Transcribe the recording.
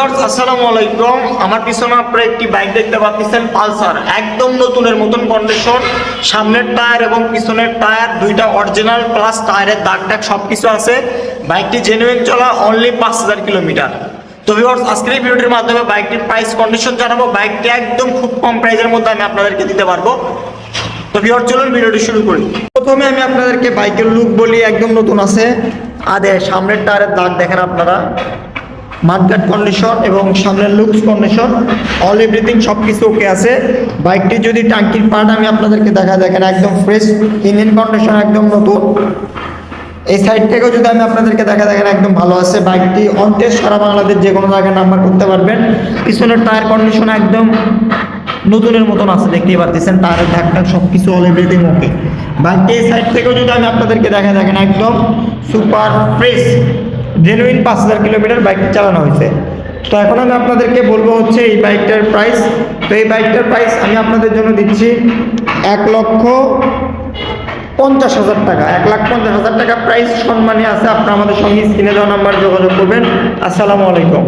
Viewers, আসসালামু আলাইকুম। আমার পিছনে আপনারা একটি বাইক দেখতে পাচ্ছেন, পালসার। একদম নতুনের মতন কন্ডিশন সামনের টায়ার এবং পিছনের টায়ার, দুইটা অরিজিনাল প্লাস টায়ারের দাগ টাগ সব কিছু আছে। বাইকটি জেনুইন চলা অনলি পাঁচ হাজার কিলোমিটার। তো ভিউয়ার্স, আজকের এই ভিডিওটির মাধ্যমে বাইকটির প্রাইস কন্ডিশন জানাব। বাইকটি একদম খুব কম প্রাইসের মধ্যে আমি আপনাদেরকে দিতে পারব। তো ভিউয়ার চলুন ভিডিওটি শুরু করি। প্রথমে আমি আপনাদেরকে বাইকের লুক বলি, একদম নতুন আছে। আদে, সামনের টায়ারের দাগ দেখেন আপনারা। মার্কেট কন্ডিশন এবং সামনের লুকস কন্ডিশন অল এভরিথিং সব কিছু ওকে আছে। বাইকটি যদি টাঙ্কির পার্ট আমি আপনাদেরকে দেখা, দেখেন একদম ফ্রেশ ইঞ্জিন কন্ডিশন একদম নতুন। এই সাইড থেকেও যদি আমি আপনাদেরকে দেখা, দেখেন একদম ভালো আছে। বাইকটি অন সারা বাংলাদেশ যে কোনো জায়গায় নাম্বার করতে পারবেন। পিছনের টায়ার কন্ডিশন একদম নতুনের মতন আছে, দেখতেই পাচ্ছেন টায়ারের ঢাকটা সব কিছু অল এভরিথিং ওকে বাইকটি এই সাইড থেকেও যদি আমি আপনাদেরকে দেখা, দেখেন একদম সুপার ফ্রেশ জেনুইন পাঁচ হাজার কিলোমিটার বাইকটি চালানো হয়েছে। তো এখন আমি আপনাদেরকে বলব হচ্ছে এই বাইকটার প্রাইস তো এই বাইকটার প্রাইস আমি আপনাদের জন্য দিচ্ছি এক লক্ষ পঞ্চাশ হাজার টাকা। এক লাখ পঞ্চাশ হাজার টাকা প্রাইস সম্মানে আছে। আপনারা আমাদের সঙ্গে স্ক্রিনে দেওয়া নাম্বার যোগাযোগ করবেন। আসসালামু আলাইকুম।